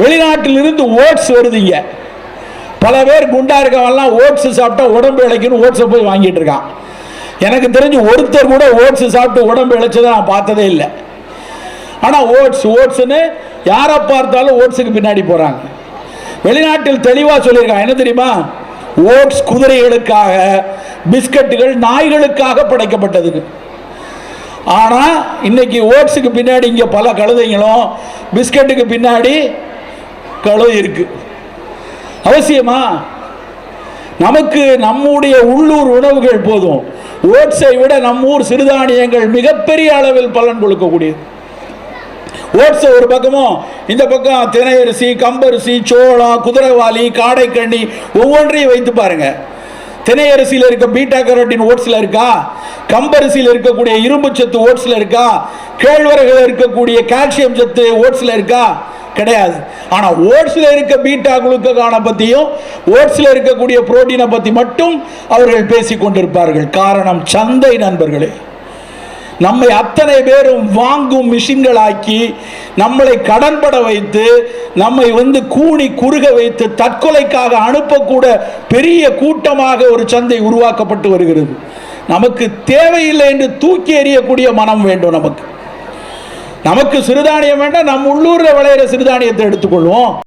வெளிநாட்டிலிருந்து ஓட்ஸ் வருதுங்க. பல பேர் குண்டா இருக்கவெல்லாம் ஓட்ஸ் சாப்பிட்டா உடம்பு இழைக்குன்னு ஓட்ஸை போய் வாங்கிட்டு இருக்கான். எனக்கு தெரிஞ்சு ஒருத்தர் கூட ஓட்ஸ் சாப்பிட்டு உடம்பு இழைச்சதை நான் பார்த்ததே இல்லை. ஆனால் ஓட்ஸ் ஓட்ஸ்னு யாரை பார்த்தாலும் ஓட்ஸுக்கு பின்னாடி போகிறாங்க வெளிநாட்டில் தெளிவாக சொல்லியிருக்காங்க என்ன தெரியுமா? ஓட்ஸ் குதிரைகளுக்காக பிஸ்கட்டுகள் நாய்களுக்காக படைக்கப்பட்டதுக்கு ஆனால் இன்னைக்கு ஓட்ஸுக்கு பின்னாடி இங்கே பல கழுதைங்களும் பிஸ்கட்டுக்கு பின்னாடி கழுதை இருக்கு. அவசியமா? நமக்கு நம்முடைய உள்ளூர் உணவுகள் போதும். ஓட்ஸை விட நம்ம ஊர் சிறுதானியங்கள் மிகப்பெரிய அளவில் பலன் கொடுக்கக்கூடியது. ஓட்ஸ் ஒரு பக்கமும் இந்த பக்கம் தினையரிசி கம்பரிசி சோளம் குதிரைவாலி காடைக்கண்ணி ஒவ்வொன்றையும் வைத்து பாருங்க. தினையரிசியில் இருக்க பீட்டா கரோட்டின் ஓட்ஸில் இருக்கா? கம்பரிசியில் இருக்கக்கூடிய இரும்பு சத்து ஓட்ஸில் இருக்கா? கேழ்வரகில் இருக்கக்கூடிய கால்சியம் சத்து ஓட்ஸில் இருக்கா? கிடையாது. ஆனால் ஓட்ஸில் இருக்க பீட்டா குளுக்கான பற்றியும் ஓட்ஸில் இருக்கக்கூடிய புரோட்டீனை பற்றி மட்டும் அவர்கள் பேசிக்கொண்டிருப்பார்கள் காரணம் சந்தை நண்பர்களே. நம்மை அத்தனை பேரும் வாங்கும் மிஷின்களாக்கி நம்மளை கடன்பட வைத்து நம்மை வந்து கூணி குறுக வைத்து தற்கொலைக்காக அனுப்பக்கூட பெரிய கூட்டமாக ஒரு சந்தை உருவாக்கப்பட்டு வருகிறது. நமக்கு தேவையில்லை என்று தூக்கி எறியக்கூடிய மனம் வேண்டும் நமக்கு. நமக்கு சிறுதானியம் வேண்டாம் நம் உள்ளூரில் விளையிற சிறுதானியத்தை எடுத்துக்கொள்வோம்.